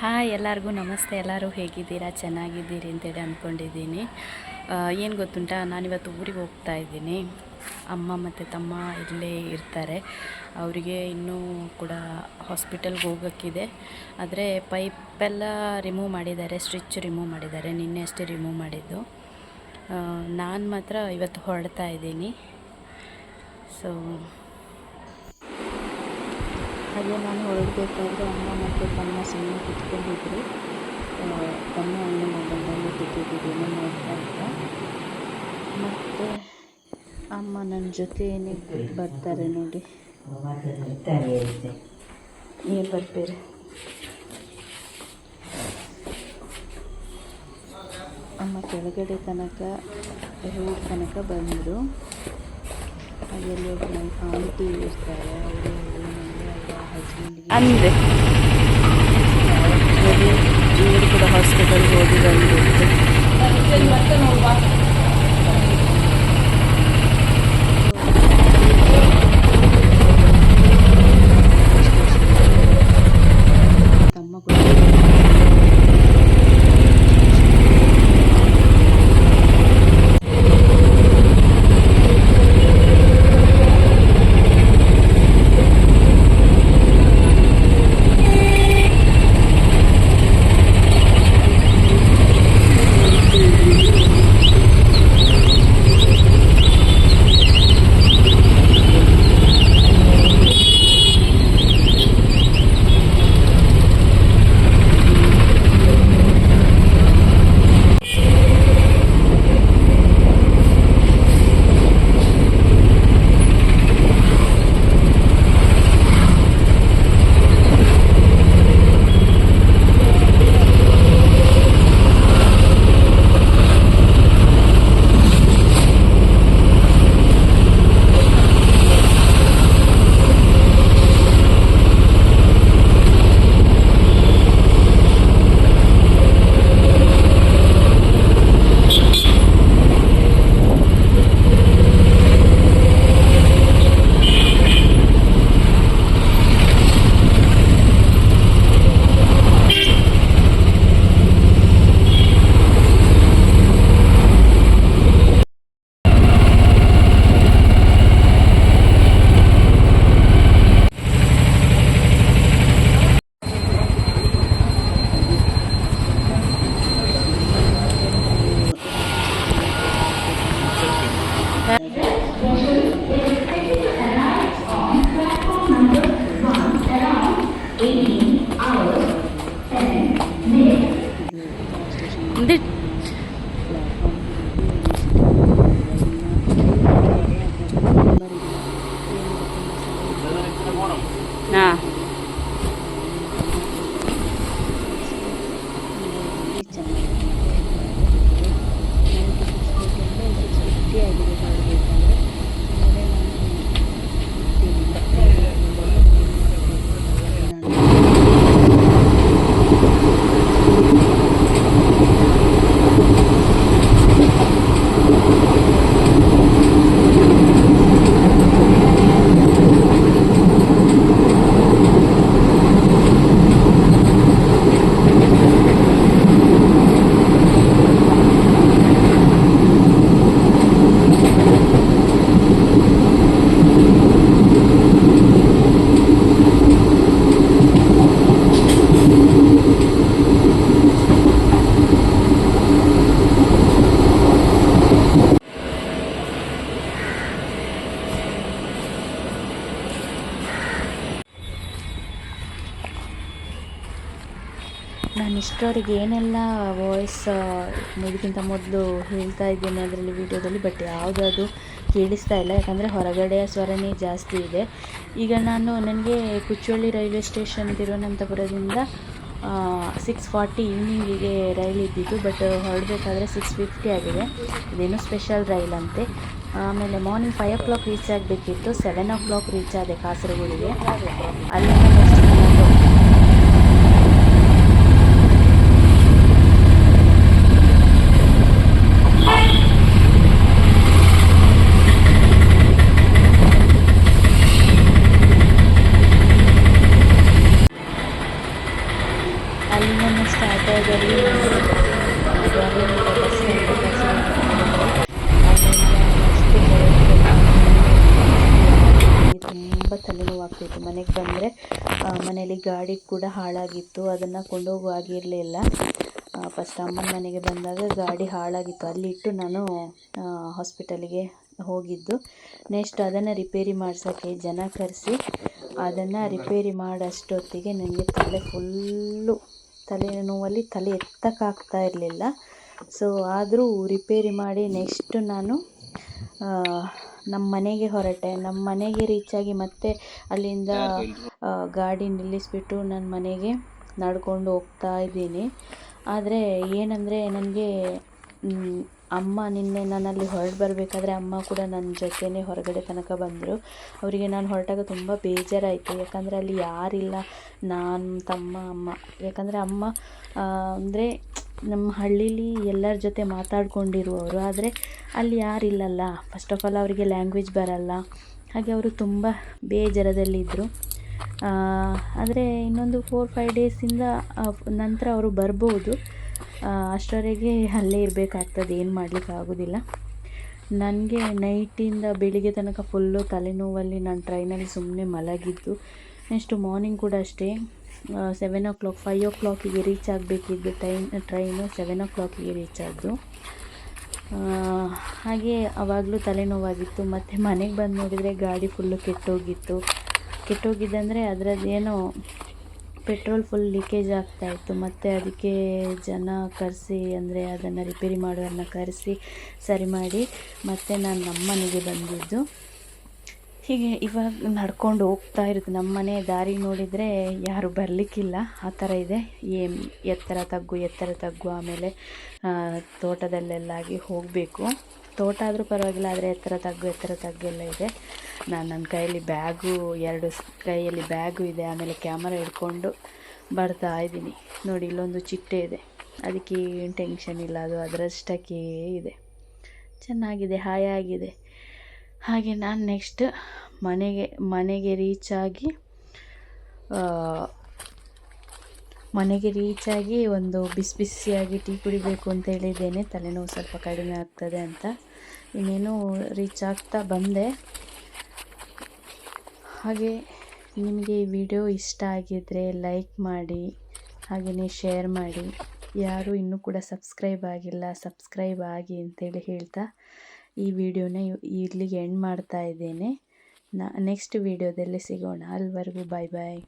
Hi ಎಲ್ಲರಿಗೂ ನಮಸ್ತೆ. ಎಲ್ಲರೂ ಹೇಗಿದ್ದೀರಾ? ಚೆನ್ನಾಗಿದ್ದೀರಿ ಅಂತೇಳಿ ಅಂದ್ಕೊಂಡಿದ್ದೀನಿ. ಏನು ಗೊತ್ತುಂಟಾ? ನಾನಿವತ್ತು ಊರಿಗೆ ಹೋಗ್ತಾ ಇದ್ದೀನಿ. ಅಮ್ಮ ಮತ್ತು ತಮ್ಮ ಇಲ್ಲೇ ಇರ್ತಾರೆ. ಅವರಿಗೆ ಇನ್ನೂ ಕೂಡ ಹಾಸ್ಪಿಟಲ್ಗೆ ಹೋಗೋಕ್ಕಿದೆ. ಆದರೆ ಪೈಪೆಲ್ಲ ರಿಮೂವ್ ಮಾಡಿದ್ದಾರೆ. ಸ್ಟಿಚ್ ರಿಮೂವ್ ಮಾಡಿದ್ದಾರೆ. ನಿನ್ನೆ ಅಷ್ಟೇ ರಿಮೂವ್ ಮಾಡಿದ್ದು. ನಾನು ಮಾತ್ರ ಇವತ್ತು ಹೊರಡ್ತಾ ಇದ್ದೀನಿ. ಸೊ ಹಾಗೆ ನಾನು ಹೊರಡಬೇಕಾದ್ರೆ ಅಮ್ಮ ಮತ್ತು ತಮ್ಮ ಸುಮ್ಮನೆ ಕುತ್ಕೊಂಡಿದ್ರು. ತಮ್ಮ ಇನ್ನು ಮೊಬೈಲಲ್ಲಿ ತೆಗೆದಿದ್ದೇನೆ ನೋಡ್ತಾ ಇದ್ದ. ಮತ್ತು ಅಮ್ಮ ನನ್ನ ಜೊತೆ ಬರ್ತಾರೆ ನೋಡಿ. ನೀವು ಬರ್ತೀರಿ? ಅಮ್ಮ ಕೆಳಗಡೆ ತನಕ ರೋಡ್ ತನಕ ಬಂದರು. ಅಲ್ಲಿ ಒಬ್ಬ ಆಂಟಿ ಇರ್ತಾರೆ, ಅವರು ಅಂದೆ ಇವರು ಕೂಡ ಹಾಸ್ಪಿಟಲ್ಗೆ ಹೋಗಿ ಬಂದಿತ್ತು ಇದು ನಾನು ಇಷ್ಟರವರೆಗೆ ಏನೆಲ್ಲ ವಾಯ್ಸ್ ಇದಕ್ಕಿಂತ ಮೊದಲು ಹೇಳ್ತಾ ಇದ್ದೇನೆ ಅದರಲ್ಲಿ ವಿಡಿಯೋದಲ್ಲಿ ಬಟ್ ಯಾವುದಾದ್ರು ಕೇಳಿಸ್ತಾ ಇಲ್ಲ. ಯಾಕಂದರೆ ಹೊರಗಡೆಯ ಸ್ವರನೇ ಜಾಸ್ತಿ ಇದೆ. ಈಗ ನಾನು ನನಗೆ ಕುಚ್ಚೋಳ್ಳಿ ರೈಲ್ವೆ ಸ್ಟೇಷನ್ ತಿರುವನಂತಪುರದಿಂದ ಸಿಕ್ಸ್ ಫಾರ್ಟಿ ಈವ್ನಿಂಗಿಗೆ ರೈಲ್ ಇದ್ದಿದ್ದು ಬಟ್ ಹೊರಡಬೇಕಾದ್ರೆ ಸಿಕ್ಸ್ ಫಿಫ್ಟಿ ಆಗಿದೆ. ಇದೇನು ಸ್ಪೆಷಲ್ ರೈಲ್ ಅಂತೆ. ಆಮೇಲೆ morning five o'clock reach ಆಗಬೇಕಿತ್ತು. ಸೆವೆನ್ ಓ ಕ್ಲಾಕ್ ರೀಚ್ ಆದೆ ಕಾಸರಗೋಡಿಗೆ. ಅಲ್ಲಿಂದ ಅಲ್ಲಿಂದ ಸ್ಟಾರ್ಟ್ ಆದಲ್ಲಿ ತುಂಬ ತಲೆನೋವು ಆಗ್ತಿತ್ತು ಮನೆಗೆ ಬಂದರೆ ಮನೇಲಿ ಗಾಡಿ ಕೂಡ ಹಾಳಾಗಿತ್ತು. ಅದನ್ನು ಕೊಂಡೋಗೋ ಆಗಿರಲಿಲ್ಲ ಫಸ್ಟ್ ಅಮ್ಮನ ಮನೆಗೆ ಬಂದಾಗ ಗಾಡಿ ಹಾಳಾಗಿತ್ತು. ಅಲ್ಲಿಟ್ಟು ನಾನು ಹಾಸ್ಪಿಟಲಿಗೆ ಹೋಗಿದ್ದು. ನೆಕ್ಸ್ಟ್ ಅದನ್ನು ರಿಪೇರಿ ಮಾಡ್ಸೋಕ್ಕೆ ಜನ ಕರೆಸಿ, ಅದನ್ನು ರಿಪೇರಿ ಮಾಡೋಷ್ಟೊತ್ತಿಗೆ ನನಗೆ ತಲೆ ಫುಲ್ಲು ತಲೆನೋವಲ್ಲಿ ತಲೆ ಎತ್ತಕ್ಕಾಗ್ತಾ ಇರಲಿಲ್ಲ. ಸೊ ಆದರೂ ರಿಪೇರಿ ಮಾಡಿ ನೆಕ್ಸ್ಟ್ ನಾನು ನಮ್ಮ ಮನೆಗೆ ಹೊರಟೆ. ನಮ್ಮ ಮನೆಗೆ ರೀಚಾಗಿ ಮತ್ತೆ ಅಲ್ಲಿಂದ ಗಾಡಿ ನಿಲ್ಲಿಸಿಬಿಟ್ಟು ನನ್ನ ಮನೆಗೆ ನಡ್ಕೊಂಡು ಹೋಗ್ತಾ ಇದ್ದೀನಿ. ಆದರೆ ಏನಂದರೆ ನನಗೆ ಅಮ್ಮ ನಿನ್ನೆ ನಾನಲ್ಲಿ ಹೊರಟು ಬರಬೇಕಾದ್ರೆ ಅಮ್ಮ ಕೂಡ ನನ್ನ ಜೊತೆನೇ ಹೊರಗಡೆ ತನಕ ಬಂದರು. ಅವರಿಗೆ ನಾನು ಹೊರಟಾಗ ತುಂಬ ಬೇಜಾರಾಯಿತು. ಯಾಕಂದರೆ ಅಲ್ಲಿ ಯಾರಿಲ್ಲ. ನಾನು, ತಮ್ಮ, ಅಮ್ಮ. ಯಾಕಂದರೆ ಅಮ್ಮ ಅಂದರೆ ನಮ್ಮ ಹಳ್ಳೀಲಿ ಎಲ್ಲರ ಜೊತೆ ಮಾತಾಡ್ಕೊಂಡಿರುವವರು. ಆದರೆ ಅಲ್ಲಿ ಯಾರಿಲ್ಲಲ್ಲ. ಫಸ್ಟ್ ಆಫ್ ಆಲ್ ಅವರಿಗೆ ಲ್ಯಾಂಗ್ವೇಜ್ ಬರಲ್ಲ. ಹಾಗೆ ಅವರು ತುಂಬ ಬೇಜಾರದಲ್ಲಿದ್ದರು. ಆದರೆ ಇನ್ನೊಂದು ಫೋರ್ ಫೈವ್ ಡೇಸಿಂದ ನಂತರ ಅವರು ಬರ್ಬೋದು. ಅಷ್ಟರವರೆಗೆ ಅಲ್ಲೇ ಇರಬೇಕಾಗ್ತದೆ, ಏನು ಮಾಡಲಿಕ್ಕೆ ಆಗೋದಿಲ್ಲ. ನನಗೆ ನೈಟಿಂದ ಬೆಳಿಗ್ಗೆ ತನಕ ಫುಲ್ಲು ತಲೆನೋವಲ್ಲಿ ನಾನು ಟ್ರೈನಲ್ಲಿ ಸುಮ್ಮನೆ ಮಲಗಿದ್ದು, ನೆಕ್ಸ್ಟು ಮಾರ್ನಿಂಗ್ ಕೂಡ ಅಷ್ಟೇ. ಸೆವೆನ್ ಓ ಕ್ಲಾಕ್ ಫೈವ್ ಓ ಕ್ಲಾಕಿಗೆ ರೀಚ್ ಆಗಬೇಕಿದ್ದು ಟೈಮ್, ಟ್ರೈನು ಸೆವೆನ್ ಓ ಕ್ಲಾಕಿಗೆ ರೀಚ್ ಆದ್ದು. ಹಾಗೆ ಆವಾಗಲೂ ತಲೆನೋವಾಗಿತ್ತು. ಮತ್ತು ಮನೆಗೆ ಬಂದು ನೋಡಿದರೆ ಗಾಡಿ ಫುಲ್ಲು ಕೆಟ್ಟೋಗಿತ್ತು. ಕೆಟ್ಟೋಗಿದ್ದಂದರೆ ಅದರದ್ದೇನೋ ಪೆಟ್ರೋಲ್ ಫುಲ್ ಲೀಕೇಜ್ ಆಗ್ತಾ ಇತ್ತು ಮತ್ತು ಅದಕ್ಕೆ ಜನ ಕರೆಸಿ, ಅಂದರೆ ಅದನ್ನು ರಿಪೇರಿ ಮಾಡೋರನ್ನ ಕರೆಸಿ ಸರಿ ಮಾಡಿ, ಮತ್ತು ನಾನು ನಮ್ಮ ಮನೆಗೆ ಬಂದಿದ್ದು. ಹೀಗೆ ಇವಾಗ ನಡ್ಕೊಂಡು ಹೋಗ್ತಾ ಇರುತ್ತೆ ನಮ್ಮ ಮನೆ ದಾರಿ ನೋಡಿದರೆ ಯಾರು ಬರಲಿಕ್ಕಿಲ್ಲ. ಆ ಥರ ಇದೆ. ಏನು ಎತ್ತರ ತಗ್ಗು ಎತ್ತರ ತಗ್ಗು, ಆಮೇಲೆ ತೋಟದಲ್ಲೆಲ್ಲಾಗಿ ಹೋಗಬೇಕು. ತೋಟ ಆದರೂ ಪರವಾಗಿಲ್ಲ, ಆದರೆ ಎತ್ತರ ತಗ್ಗು, ಎತ್ತರ ತಗ್ಗೆಲ್ಲ ಇದೆ. ನಾನು ನನ್ನ ಕೈಯಲ್ಲಿ ಬ್ಯಾಗು, ಎರಡು ಕೈಯಲ್ಲಿ ಬ್ಯಾಗು ಇದೆ, ಆಮೇಲೆ ಕ್ಯಾಮರ ಹಿಡ್ಕೊಂಡು ಬರ್ತಾ ಇದ್ದೀನಿ. ನೋಡಿ, ಇಲ್ಲೊಂದು ಚಿಟ್ಟೆ ಇದೆ. ಅದಕ್ಕೆ ಏನು ಟೆನ್ಷನ್ ಇಲ್ಲ, ಅದು ಅದರಷ್ಟಕ್ಕೆ ಇದೆ. ಚೆನ್ನಾಗಿದೆ, ಹಾಯಾಗಿದೆ. ಹಾಗೆ ನಾನು ನೆಕ್ಸ್ಟ್ ಮನೆಗೆ ಮನೆಗೆ ರೀಚಾಗಿ ಮನೆಗೆ ರೀಚಾಗಿ ಒಂದು ಬಿಸಿ ಬಿಸಿಯಾಗಿ ಟೀ ಕುಡಿಬೇಕು ಅಂತ ಹೇಳಿದ್ದೇನೆ. ತಲೆನೋವು ಸ್ವಲ್ಪ ಕಡಿಮೆ ಆಗ್ತದೆ ಅಂತ. ಇನ್ನೇನು ರೀಚ್ ಆಗ್ತಾ ಬಂದೆ. ಹಾಗೆ ನಿಮಗೆ ಈ ವಿಡಿಯೋ ಇಷ್ಟ ಆಗಿದ್ದರೆ ಲೈಕ್ ಮಾಡಿ ಹಾಗೆಯೇ ಶೇರ್ ಮಾಡಿ. ಯಾರು ಇನ್ನೂ ಕೂಡ ಸಬ್ಸ್ಕ್ರೈಬ್ ಆಗಿಲ್ಲ ಸಬ್ಸ್ಕ್ರೈಬ್ ಆಗಿ ಅಂತೇಳಿ ಹೇಳ್ತಾ ಈ ವಿಡಿಯೋನ ಇಲ್ಲಿಗೆ ಎಂಡ್ ಮಾಡ್ತಾ ಇದ್ದೇನೆ. ನಾ ನೆಕ್ಸ್ಟ್ ವಿಡಿಯೋದಲ್ಲಿ ಸಿಗೋಣ. ಅಲ್ಲಿವರೆಗೂ ಬಾಯ್ ಬಾಯ್